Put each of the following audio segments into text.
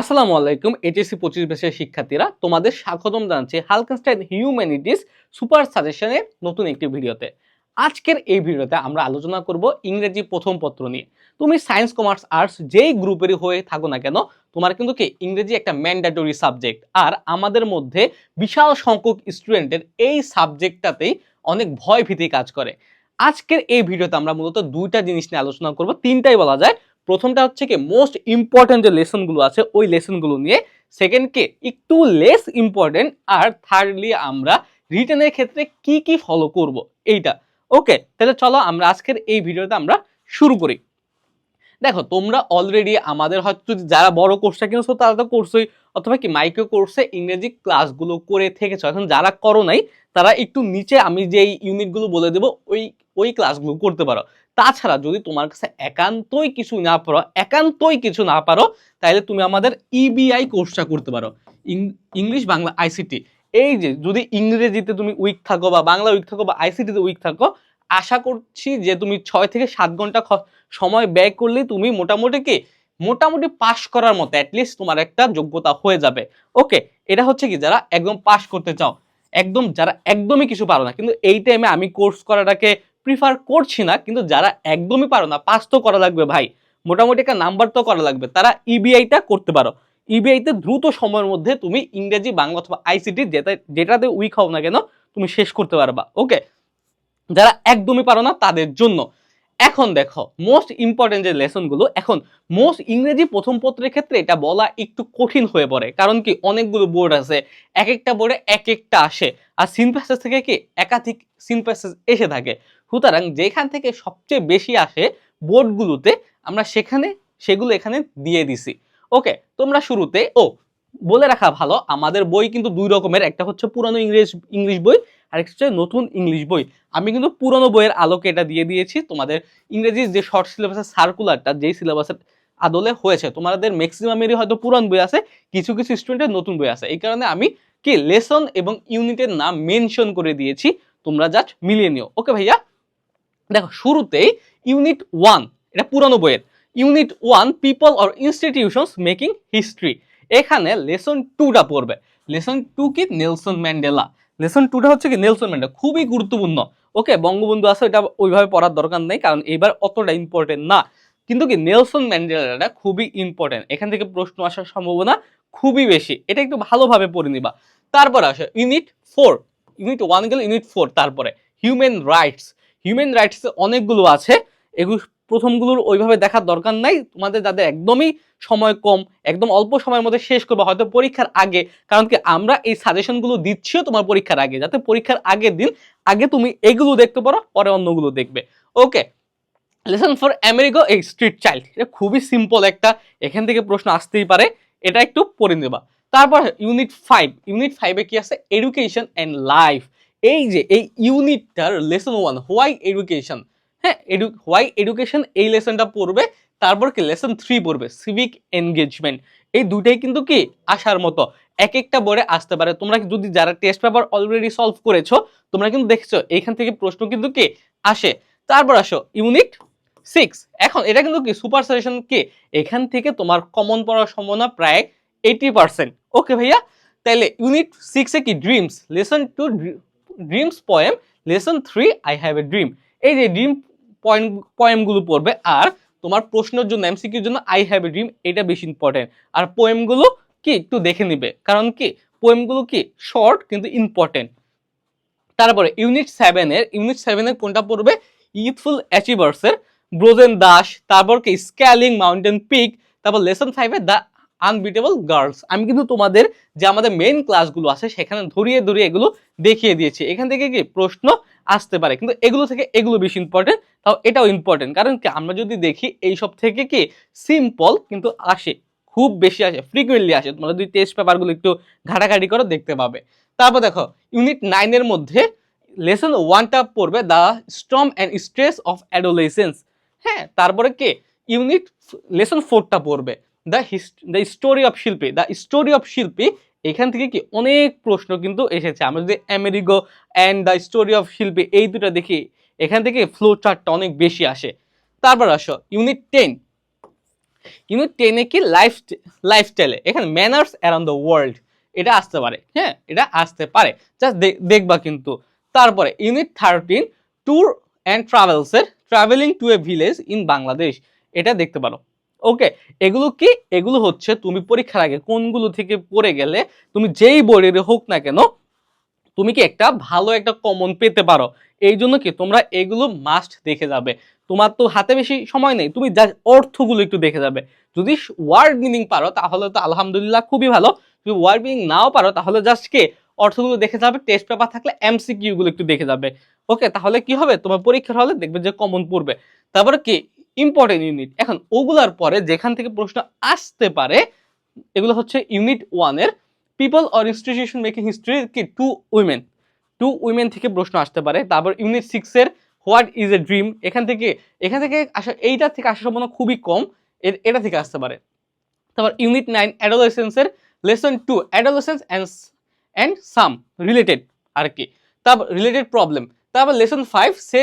আসসালামু আলাইকুম এইচএসসি পঁচিশ বেসের শিক্ষার্থীরা, তোমাদের স্বাগতম জানাচ্ছি হালকাস্টাইন হিউম্যানিটিস সুপার সাজেশনের নতুন একটি ভিডিওতে। আজকের এই ভিডিওতে আমরা আলোচনা করব ইংরেজি প্রথম পত্র নিয়ে। তুমি সায়েন্স কমার্স আর্টস যেই গ্রুপেরই হয়ে থাকো না কেন, তোমার কিন্তু কি ইংরেজি একটা ম্যান্ডেটরি সাবজেক্ট আর আমাদের মধ্যে বিশাল সংখ্যক স্টুডেন্টের এই সাবজেক্টটাতেই অনেক ভয় ভীতি কাজ করে। আজকের এই ভিডিওতে আমরা মূলত দুইটা জিনিস নিয়ে আলোচনা করব, তিনটাই বলা যায় প্রথমটা হচ্ছে কি মোস্ট ইম্পর্টেন্ট যে লেসনগুলো আছে, ওই লেসনগুলো নিয়ে। সেকেন্ড কে, একটু লেস ইম্পর্টেন্ট আর থার্ডলি আমরা রিটেনের ক্ষেত্রে কি কি ফলো করব, এইটা। ওকে তাহলে চলো আমরা আজকের এই ভিডিওতে আমরা শুরু করি। দেখো, তোমরা অলরেডি আমাদের হয়তো যারা বড় কোর্সটা কিনেছো, তারা তো কোর্সই অথবা কি মাইক্রো কোর্সে ইংরেজি ক্লাসগুলো করে থেকেছো। এখন যারা করো নাই, তারা একটু নিচে আমি যে ইউনিটগুলো বলে দেবো, ওই ওই ক্লাসগুলো করতে পারো। তাছাড়া যদি তোমার কাছে একান্তই কিছু না পারো, একান্তই কিছু না পারো তাহলে তুমি আমাদের ইবিআই কোর্সটা করতে পারো। ইংলিশ বাংলা আইসিটি এই যে, যদি ইংরেজিতে তুমি উইক থাকো বা বাংলা উইক থাকো বা আইসিটিতে উইক থাকো, আশা করছি যে তুমি ছয় থেকে সাত ঘণ্টা সময় ব্যয় করলে তুমি মোটামুটি কি, মোটামুটি পাশ করার মতো অ্যাটলিস্ট তোমার একটা যোগ্যতা হয়ে যাবে। ওকে এটা হচ্ছে কি, যারা একদম পাশ করতে চাও, একদম যারা একদমই কিছু পারো না, কিন্তু এই টাইমে আমি কোর্স করাটাকে প্রিফার করছি না, কিন্তু যারা একদমই পারো না, পাস তো করা লাগবে ভাই। মোটামুটি একটা নাম্বার তো করা লাগবে। তারা ইবিআইটা করতে পারো। ইবিআইতে দ্রুত সময়ের মধ্যে তুমি ইংরেজি, বাংলা অথবা আইসিটি যেটা, যেটাতে উইক হও না কেন, তুমি শেষ করতে পারবা। ওকে যারা একদমই পারো না, তাদের জন্য। এখন দেখো মোস্ট ইম্পর্টেন্ট যে লেসনগুলো এখন মোস্ট ইংরেজি প্রথম পত্রের ক্ষেত্রে এটা বলা একটু কঠিন হয়ে পড়ে। কারণ কি, অনেকগুলো বোর্ড আছে এক একটা বোর্ডে এক একটা আসে। আর সিন প্যাসেজ থেকে কি, একাধিক সিন প্যাসেজ এসে থাকে। সুতরাং যেখান থেকে সবচেয়ে বেশি আসে বোর্ডগুলোতে আমরা সেখানে, সেগুলো এখানে দিয়ে দিছি। ওকে তোমরা শুরুতে, ও, বলে রাখা ভালো, আমাদের বই কিন্তু দুই রকমের, একটা হচ্ছে পুরানো ইংরেজ, ইংলিশ বই আর একটা হচ্ছে নতুন ইংলিশ বই। আমি কিন্তু পুরনো বইয়ের আলোকে এটা দিয়ে দিয়েছি। তোমাদের ইংরেজির যে শর্ট সিলেবাসের সার্কুলারটা যেই সিলেবাসের আদলে হয়েছে, তোমাদের ম্যাক্সিমামেরই হয়তো পুরান বই আছে, কিছু কিছু স্টুডেন্টের নতুন বই আছে। এই কারণে আমি কি লেসন এবং ইউনিটের নাম মেনশন করে দিয়েছি। তোমরা জাস্ট মিলিয়ে নিও। ওকে ভাইয়া? দেখো, শুরুতেই ইউনিট ওয়ান এটা পুরনো বইয়ের। Unit one people or institutions making history এখানে লেসন টুটা পড়বে। লেসন টু কি? Nelson Mandela. লেসন টুটা হচ্ছে কি? Nelson Mandela. খুবই গুরুত্বপূর্ণ। ওকে, বঙ্গবন্ধু আছে এটা ওইভাবে পড়ার দরকার নেই, কারণ এবার অতটা ইম্পর্টেন্ট না। কিন্তু কি? নেলসন ম্যান্ডেলাটা খুবই ইম্পর্টেন্ট এখান থেকে প্রশ্ন আসার সম্ভাবনা খুবই বেশি। এটা একটু ভালোভাবে পড়ে নিবা। তারপর আসে, ইউনিট ফোর ইউনিট ওয়ান গেল ইউনিট ফোর তারপরে। হিউম্যান রাইটস হিউম্যান রাইটস অনেকগুলো আছে। এগুলো প্রথমগুলোর ওইভাবে দেখার দরকার নাই। তোমাদের যাদের একদমই সময় কম, একদম অল্প সময়ের মধ্যে শেষ করবে, হয়তো পরীক্ষার আগে। কারণ কি, আমরা এই সাজেশনগুলো দিচ্ছিও তোমার পরীক্ষার আগে, যাতে পরীক্ষার আগের দিন আগে তুমি এগুলো দেখতে পারো, পরে অন্যগুলো দেখবে। ওকে, লেসন ফর আমেরিকা এই স্ট্রিট চাইল্ড। এটা খুবই সিম্পল একটা, এখান থেকে প্রশ্ন আসতেই পারে। এটা একটু পড়ে নেবা। তারপর ইউনিট ফাইভ। ইউনিট ফাইভে কি আছে? Education and life. এই যে, এই ইউনিটটার লেসন ওয়ান, হোয়াই এডুকেশন? হ্যাঁ এডু হোয়াই এডুকেশন এই লেসনটা পড়বে? তারপর কি লেসন থ্রি পড়বে সিভিক এনগেজমেন্ট এই দুটাই কিন্তু কি? আসার মতো। এক একটা বোর্ডে আসতে পারে। তোমরা যদি যারা টেস্ট পেপার অলরেডি সলভ করেছ, তোমরা কিন্তু দেখছ এইখান থেকে প্রশ্ন কিন্তু কি? আসে। তারপর আসো ইউনিট সিক্স এখন এটা কিন্তু কি? সুপার সাজেশন কি? এখান থেকে তোমার কমন পড়ার সম্ভাবনা প্রায় এইটি পার্সেন্ট ওকে ভাইয়া? তাহলে ইউনিট সিক্সে কি? Dreams lesson two dreams poem lesson three I have a dream এই যে ড্রিম পয়েন্ট পয়েমগুলো পড়বে। আর তোমার প্রশ্নের জন্য এমসিকিউর জন্য আই হ্যাভ এ ড্রিম এটা বেশি ইম্পর্টেন্ট আর পোয়েমগুলো কি? একটু দেখে নিবে। কারণ কি? পোয়েমগুলো কি? শর্ট কিন্তু ইম্পর্টেন্ট তারপরে ইউনিট সেভেনের ইউনিট সেভেনের কোনটা পড়বে? ইউথফুল অ্যাচিভার্সের ব্রোজেন দাস তারপর কি? স্ক্যালিং মাউন্টেন পিক তারপর লেসন ফাইভে দ্য আনবিটেবল গার্লস আমি কিন্তু তোমাদের যে আমাদের মেইন ক্লাসগুলো আছে, সেখানে ধরিয়ে ধরিয়ে এগুলো দেখিয়ে দিয়েছি। এখান থেকে কি? প্রশ্ন আসতে পারে। কিন্তু এগুলো থেকে এগুলো বেশি ইম্পর্টেন্ট তাও এটাও ইম্পর্টেন্ট কারণ কি, আমরা যদি দেখি এইসব থেকে কি সিম্পল কিন্তু আসে, খুব বেশি আসে ফ্রিকুয়েন্টলি আসে। তোমরা যদি টেস্ট পেপারগুলো একটু ঘাটাঘাটি করো, দেখতে পাবে। তারপর দেখো ইউনিট নাইনের মধ্যে লেসন ওয়ানটা পড়বে the storm and stress of adolescence হ্যাঁ তারপরে কে ইউনিট লেসন ফোরটা পড়বে। The hist the story of Shilpi the story of Shilpi এখান থেকে কি অনেক প্রশ্ন কিন্তু এসেছে। আমরা যদি Amerigo and the story of Shilpi এই দুটো দেখি, এখান থেকে ফ্লো চার্টটা অনেক বেশি আসে। তারপর আসো ইউনিট টেন ইউনিট টেনে কি লাইফ লাইফস্টাইলে এখানে ম্যানার্স অ্যারাউন্ড দ্য ওয়ার্ল্ড এটা আসতে পারে হ্যাঁ? এটা আসতে পারে। জাস্ট দেখবা কিন্তু। তারপরে unit thirteen tour and ট্রাভেলসের travelling to a village in Bangladesh এটা দেখতে পারো। ওকে এগুলো কি? এগুলো হচ্ছে তুমি পরীক্ষার আগে কোনগুলো থেকে পড়ে গেলে তুমি যেই বোর্ডের হোক না কেন, তুমি কি একটা ভালো একটা কমন পেতে পারো। এই জন্য কি তোমরা এগুলো মাস্ট দেখে যাবে। তোমার তো হাতে বেশি সময় নেই, তুমি যা অর্থগুলো একটু দেখে যাবে। যদি ওয়ার্ড মিনিং পারো, তাহলে তো আলহামদুলিল্লাহ খুবই ভালো। যদি ওয়ার্ড মিনিং নাও পারো, তাহলে জাস্ট কি? অর্থগুলো দেখে যাবে টেস্ট পেপার থাকলে এমসিকিউ গুলো একটু দেখে যাবে। ওকে তাহলে কি হবে? তোমার পরীক্ষার হলে দেখবে যে কমন পড়বে। তারপরে কি? ইম্পর্টেন্ট ইউনিট এখন ওগুলার পরে যেখান থেকে প্রশ্ন আসতে পারে, এগুলো হচ্ছে ইউনিট ওয়ানের people or institution making history কি টু উইমেন টু উইমেন থেকে প্রশ্ন আসতে পারে। তারপর ইউনিট সিক্সের হোয়াট ইজ এ ড্রিম এখান থেকে এখান থেকে আসা, এইটা থেকে আসার সম্ভাবনা খুবই কম, এর, এটা থেকে আসতে পারে। তারপর unit nine অ্যাডোলেসেন্সের lesson two adolescence and and some related আর কি। তারপর রিলেটেড প্রবলেম তারপর lesson five say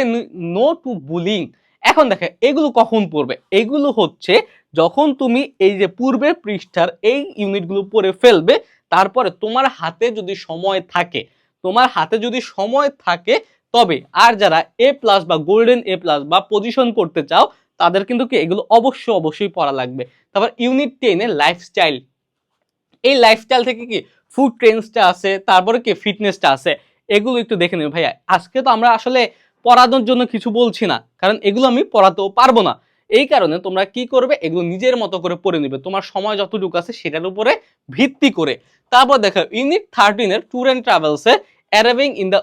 no to bullying এখন দেখে, এগুলো কখন পড়বে? এগুলো হচ্ছে যখন তুমি এই যে পূর্বের পৃষ্ঠার এই ইউনিটগুলো পড়ে ফেলবে, তারপরে তোমার হাতে যদি সময় থাকে, তোমার হাতে যদি সময় থাকে, তবে আর যারা এ প্লাস বা গোল্ডেন এ প্লাস বা পজিশন করতে চাও, তাদের কিন্তু কি এগুলো অবশ্যই অবশ্যই পড়া লাগবে। তারপর ইউনিট টেনে লাইফস্টাইল এই লাইফস্টাইল থেকে কি ফুড ট্রেন্ডসটা আছে তারপরে কি ফিটনেসটা আছে এগুলো একটু দেখে নেবে ভাইয়া। আজকে তো আমরা আসলে পড়ানোর জন্য কিছু বলছি না, কারণ এগুলো আমি পড়াতেও পারব না। এই কারণে তোমরা কি করবে, এগুলো নিজের মতো করে পড়ে নেবে। তোমার সময় যতটুকু আছে সেটার উপরে ভিত্তি করে। তারপর দেখো, ইউনিট থার্টিনের tour and ট্রাভেলসে arriving in the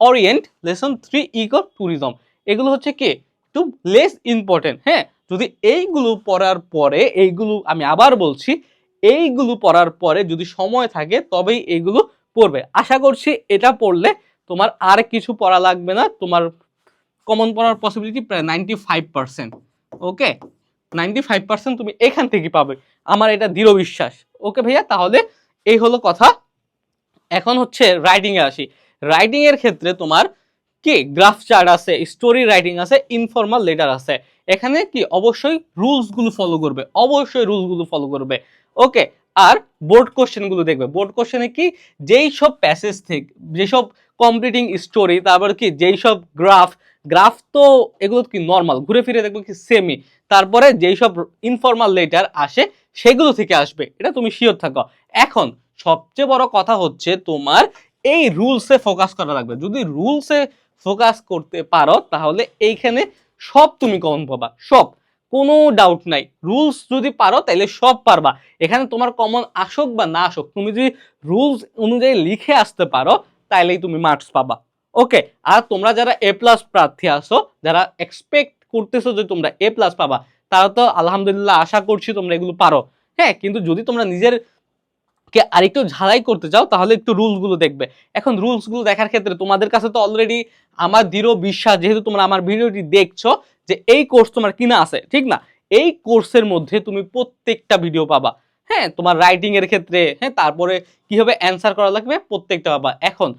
orient lesson three eco tourism এগুলো হচ্ছে কি, একটু লেস ইম্পর্টেন্ট হ্যাঁ? যদি এইগুলো পড়ার পরে, এইগুলো আমি আবার বলছি, এইগুলো পড়ার পরে যদি সময় থাকে, তবেই এইগুলো পড়বে। আশা করছি এটা পড়লে তোমার আর কিছু পড়া লাগবে না, তোমার কমন পড়ার পসিবিলিটি প্রায় ninety five percent okay ninety five percent তুমি এখান থেকে পাবে, আমার এটা দৃঢ় বিশ্বাস ওকে ভাইয়া? তাহলে এই হলো কথা। এখন হচ্ছে রাইটিং এ আসি। রাইটিং এর ক্ষেত্রে তোমার কি? গ্রাফ চার্ট আছে স্টোরি রাইটিং আছে ইনফর্মাল লেটার আছে। এখানে কি? অবশ্যই রুলসগুলো ফলো করবে, অবশ্যই রুলসগুলো ফলো করবে ওকে আর বোর্ড কোশ্চেনগুলো দেখবে। বোর্ড কোশ্চেনে কি? যেই সব প্যাসেজ থেকে, যেসব কমপ্লিটিং স্টোরি তারপর কি যেই সব গ্রাফ গ্রাফ তো এগুলো কি নর্মাল ঘুরে ফিরে দেখবে কি সেমি তারপরে যেই সব ইনফর্মাল লেটার আসে সেগুলো থেকে আসবে, এটা তুমি শিওর থাকো। এখন সবচেয়ে বড় কথা হচ্ছে তোমার এই রুলসে ফোকাস করা লাগবে, যদি রুলসে ফোকাস করতে পারো তাহলে এইখানে সব তুমি কমন পাবা, সব, কোনো ডাউট নাই রুলস যদি পারো তাহলে সব পারবা, এখানে তোমার কমন আসুক বা না আসুক, তুমি যদি রুলস অনুযায়ী লিখে আসতে পারো তাইলেই তুমি মার্কস পাবা। ওকে আর তোমরা যারা এ প্লাস প্রার্থী আসো যারা এক্সপেক্ট করতেছো যে তোমরা এ প্লাস পাবা, তারা তো আলহামদুলিল্লাহ আশা করছি তোমরা এগুলো পারো। হ্যাঁ কিন্তু যদি তোমরা নিজের কে আরেকটু ঝালাই করতে চাও, তাহলে একটু রুলসগুলো দেখবে। এখন রুলসগুলো দেখার ক্ষেত্রে তোমাদের কাছে তো অলরেডি আমার দৃঢ় বিশ্বাস, যেহেতু তোমরা আমার ভিডিওটি দেখছ, যে এই কোর্স তোমার কিনা আছে, ঠিক না? এই কোর্সের মধ্যে তুমি প্রত্যেকটা ভিডিও পাবা। হ্যাঁ তোমার রাইটিং এর ক্ষেত্রে হ্যাঁ তারপরে কীভাবে অ্যান্সার করা লাগবে প্রত্যেকটা পাবা এখন,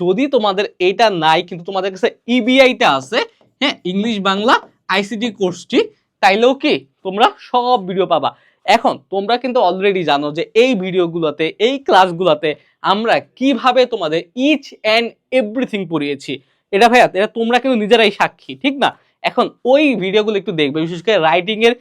যদি তোমাদের এইটা নাই, কিন্তু তোমাদের কাছে ইবিআইটা আছে হ্যাঁ ইংলিশ বাংলা আইসিটি কোর্সটি তাইলেও কি, তোমরা সব ভিডিও পাবা। এখন, তোমরা কিন্তু অলরেডি জানো যে এই ভিডিওগুলোতে এই ক্লাসগুলোতে আমরা কীভাবে তোমাদের ইচ অ্যান্ড এভরিথিং পড়িয়েছি। এটা ভাইয়া, এটা তোমরা কিন্তু নিজেরাই সাক্ষী, ঠিক না? এখন, ওই ভিডিওগুলো একটু দেখবে, বিশেষ করে রাইটিং এর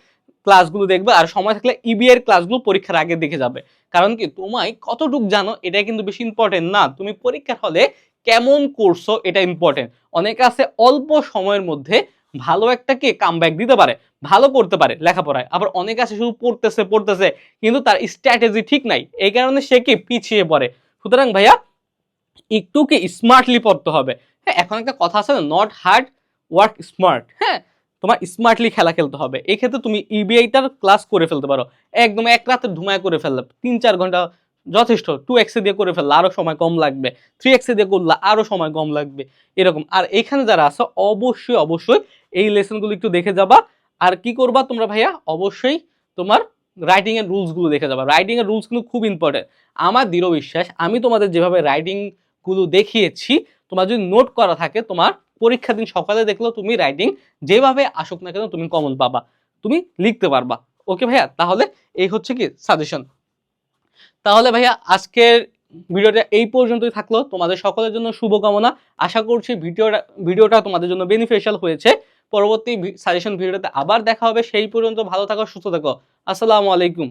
ক্লাসগুলো দেখবে আর সময় থাকলে ইবি এর ক্লাসগুলো পরীক্ষার আগে দেখে যাবে। কারণ কি, তোমায় কতটুক জানো এটা কিন্তু বেশি ইম্পর্টেন্ট না। তুমি পরীক্ষার হলে কেমন করছ এটা ইম্পর্টেন্ট অনেকে আছে অল্প সময়ের মধ্যে ভালো একটা কে কামব্যাক দিতে পারে, ভালো করতে পারে লেখাপড়ায়। আবার অনেক আছে শুধু পড়তেছে পড়তেছে, কিন্তু তার স্ট্র্যাটেজি ঠিক নাই। এই কারণে সে কি পিছিয়ে পড়ে। সুতরাং ভাইয়া, একটু কি স্মার্টলি পড়তে হবে। হ্যাঁ এখন একটা কথা আছে না নট হার্ড ওয়ার্ক স্মার্ট হ্যাঁ তোমার স্মার্টলি খেলা খেলতে হবে। এই ক্ষেত্রে তুমি E ইবিআইটার ক্লাস করে ফেলতে পারো। একদম এক রাতে ধুমায় করে ফেললে। তিন চার ঘণ্টা যথেষ্ট। টু এক্সে দিয়ে করে ফেললে আরও সময় কম লাগবে। থ্রি এক্সে দিয়ে করলে আরও সময় কম লাগবে। এরকম। আর এখানে যারা আছো, অবশ্যই অবশ্যই এই লেসনগুলো একটু দেখে যাবা। আর কি করবা তোমরা ভাইয়া? অবশ্যই তোমার রাইটিং এর রুলসগুলো দেখে যাবা। রাইটিং এর রুলস কিন্তু খুব ইম্পর্টেন্ট আমার দৃঢ় বিশ্বাস, আমি তোমাদের যেভাবে রাইটিংগুলো দেখিয়েছি, তোমার যদি নোট করা থাকে তোমার পরীক্ষা দিন সকালে দেখলেও তুমি রাইটিং যেভাবে আসুক না কেন তুমি কমন পাবা। তুমি লিখতে পারবা। ওকে ভাইয়া? তাহলে এই হচ্ছে কি সাজেশন তাহলে ভাইয়া আজকের ভিডিওটা এই পর্যন্তই থাকল। তোমাদের সকলের জন্য শুভকামনা। আশা করছি ভিডিওটা ভিডিওটা তোমাদের জন্য বেনিফিশিয়াল হয়েছে। পরবর্তী সাজেশন ভিডিওতে আবার দেখা হবে। সেই পর্যন্ত ভালো থাকো, সুস্থ থাকো। আসসালামু আলাইকুম।